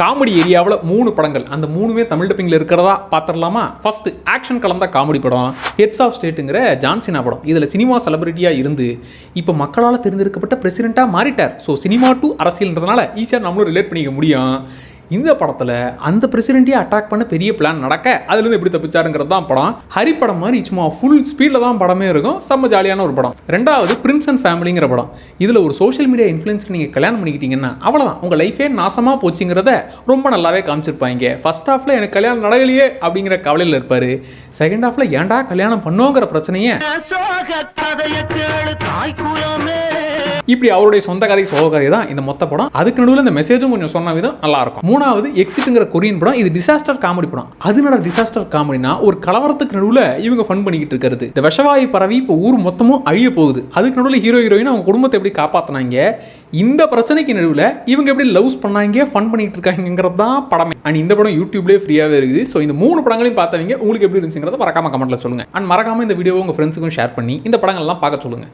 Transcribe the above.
Comedy ஏரியாவில் மூணு படங்கள். அந்த மூணுமே தமிழ் டப்பிங்கில் இருக்கிறதா பார்த்துடலாமா ஃபர்ஸ்ட் ஆக்ஷன் கலந்த காமெடி படம் ஹெட்ஸ் ஆஃப் ஸ்டேட்டுங்கிற ஜான்சினா படம். இதில் சினிமா செலிபிரிட்டியாக இருந்து இப்போ மக்களால் தெரிந்திருக்கப்பட்ட பிரசிடெண்ட்டாக மாறிட்டார். ஸோ சினிமா டு அரசியல்ன்றதுனால ஈஸியாக நம்மளும் ரிலேட் பண்ணிக்க முடியும். இந்த படத்தில் அந்த பிரசிடென்ட்டையே அட்டாக் பண்ண பெரிய பிளான் நடக்க அதுலேருந்து எப்படி தப்பிச்சாருங்கிறது தான் படம். ஹரி படம் மாதிரி சும்மா ஃபுல் ஸ்பீடில் தான் படமே இருக்கும். செம்ம ஜாலியான ஒரு படம். ரெண்டாவது பிரின்ஸ் அண்ட் ஃபேமிலிங்கிற படம். இதில் ஒரு சோஷியல் மீடியா இன்ஃப்ளூயன்ஸ் நீங்கள் கல்யாணம் பண்ணிக்கிட்டீங்கன்னா அவ்வளோதான் உங்கள் லைஃபே நாசமாக போச்சுங்கிறத ரொம்ப நல்லாவே காமிச்சிருப்பாங்க. ஃபர்ஸ்ட் ஹாஃபில் எனக்கு கல்யாணம் நடக்கலையே அப்படிங்கிற கவலையில் இருப்பார். செகண்ட் ஹாஃபில் ஏன்டா கல்யாணம் பண்ணோங்கிற பிரச்சனையை. இப்படி அவருடைய சொந்த கதை சோக கதை தான் இந்த மொத்த படம். அதுக்கு நடுவில் இந்த மெசேஜும் கொஞ்சம் சொன்ன விதம் நல்லா இருக்கும். மூணாவது எக்ஸிட்ங்கிற கொரியன் படம் இது டிசாஸ்டர் காமெடி படம். அது நட டிசாஸ்டர் காமெடினா ஒரு கலவரத்துக்கு நடுவில் இவங்க ஃபன் பண்ணிக்கிட்டு இருக்கிறது. இந்த விஷவாயு பரவி இப்போ ஊர் மொத்தமும் அழிய போகுது. அதுக்கு நடுவில் ஹீரோ ஹீரோயின் அவங்க குடும்பத்தை எப்படி காப்பாற்றினாங்க இந்த பிரச்சனைக்கு நடுவில் இவங்க எப்படி லவ்ஸ் பண்ணாங்க ஃபன் பண்ணிட்டு இருக்காங்கிறது தான் படமே. அண்ட் இந்த படம் யூடியூப்லேயே ஃப்ரீயாகவே இருக்குது. ஸோ இந்த மூணு படங்களையும் பார்த்தவங்க உங்களுக்கு எப்படி இருந்துச்சுங்கிறத மறக்காம கமெண்ட்டில் சொல்லுங்கள் அண்ட் மறக்காம இந்த வீடியோவை உங்கள் ஃப்ரெண்ட்ஸுக்கும் ஷேர் பண்ணி இந்த படங்கள்லாம் பார்க்க சொல்லுங்கள்